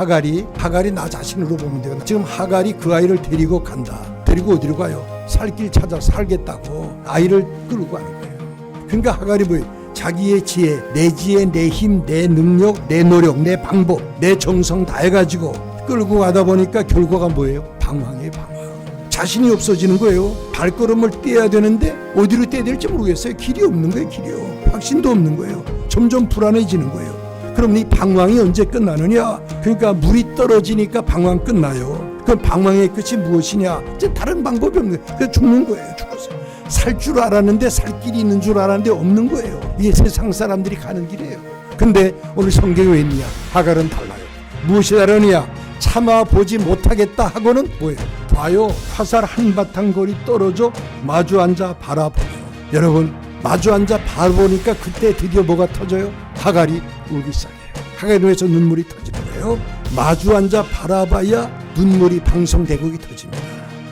하갈이 하갈이 나 자신으로 보면 돼요. 지금 하갈이 그 아이를 데리고 간다. 데리고 어디로 가요? 살길 찾아 살겠다고 아이를 끌고 가는 거예요. 그러니까 하갈이 뭐예요? 자기의 지혜, 내 지혜, 내 힘, 내 능력, 내 노력, 내 방법, 내 정성 다 해가지고 끌고 가다 보니까 결과가 뭐예요? 방황이에요, 방황. 자신이 없어지는 거예요. 발걸음을 떼야 되는데 어디로 떼야 될지 모르겠어요. 길이 없는 거예요, 길이요. 확신도 없는 거예요. 점점 불안해지는 거예요. 그럼 이 방황이 언제 끝나느냐? 그러니까 물이 떨어지니까 방황 끝나요. 그럼 방황의 끝이 무엇이냐? 이제 다른 방법이 없는 거예요. 그래서 죽는 거예요. 죽었어요. 살 줄 알았는데 살 길이 있는 줄 알았는데 없는 거예요. 이게 세상 사람들이 가는 길이에요. 근데 오늘 성경에 왜 있느냐? 하갈은 달라요. 무엇이 다르냐? 참아 보지 못하겠다 하고는 뭐예요? 봐요. 화살 한바탕 거리 떨어져 마주 앉아 바라보요. 여러분 마주 앉아 바라보니까 그때 드디어 뭐가 터져요? 하갈이 울기 시작해요. 하갈의 눈에서 눈물이 터지는 거예요. 마주 앉아 바라봐야 눈물이 방송대국이 터집니다.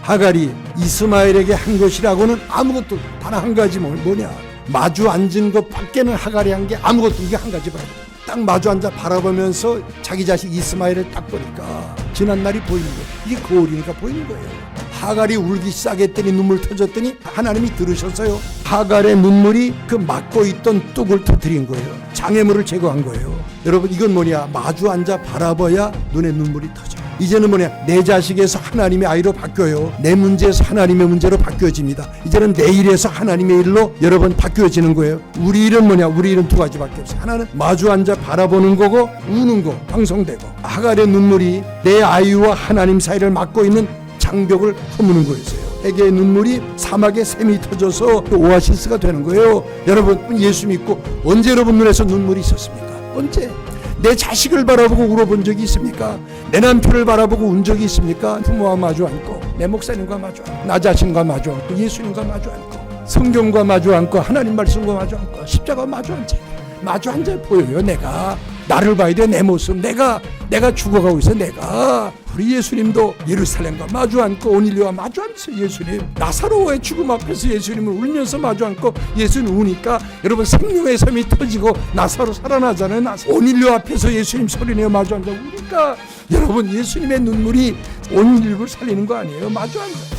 하갈이 이스마엘에게 한 것이라고는 아무것도 단 한 가지 뭐- 뭐냐 마주 앉은 것 밖에는 하갈이 한 게 아무것도 이게 한 가지밖에 딱 마주 앉아 바라보면서 자기 자식 이스마엘을 딱 보니까 지난 날이 보이는 거예요 이게 거울이니까 보이는 거예요 하갈이 울기 시작했더니 눈물 터졌더니 하나님이 들으셨어요. 하갈의 눈물이 그 막고 있던 뚝을 터뜨린 거예요. 장애물을 제거한 거예요. 여러분 이건 뭐냐? 마주 앉아 바라봐야 눈에 눈물이 터져 이제는 뭐냐? 내 자식에서 하나님의 아이로 바뀌어요. 내 문제에서 하나님의 문제로 바뀌어집니다. 이제는 내 일에서 하나님의 일로 여러분 바뀌어지는 거예요. 우리 일은 뭐냐? 우리 일은 두 가지밖에 없어요. 하나는 마주 앉아 바라보는 거고 우는 거 방송되고. 하갈의 눈물이 내 아이와 하나님 사이를 막고 있는 장벽을 허무는 거였어요. 해계의 눈물이 사막에 샘이 터져서 그 오아시스가 되는 거예요. 여러분 예수 믿고 언제 여러분 눈에서 눈물이 있었습니까? 언제? 내 자식을 바라보고 울어본 적이 있습니까? 내 남편을 바라보고 운 적이 있습니까? 부모와 마주 앉고 내 목사님과 마주 앉고 나 자신과 마주 앉고 예수님과 마주 앉고 성경과 마주 앉고 하나님 말씀과 마주 앉고 십자가 마주 앉아. 마주 앉아 보여요 내가. 나를 봐야 돼 내 모습. 내가 내가 죽어가고 있어 내가 우리 예수님도 예루살렘과 마주 앉고 오닐리와 마주 앉으세요 예수님. 나사로의 죽음 앞에서 예수님을 울면서 마주 앉고 예수님 우니까 여러분 생명의 섬이 터지고 나사로 살아나잖아요 나사 오닐리오 앞에서 예수님 소리내어 마주 앉아 우니까 여러분 예수님의 눈물이 온 인류를 살리는 거 아니에요? 마주 앉아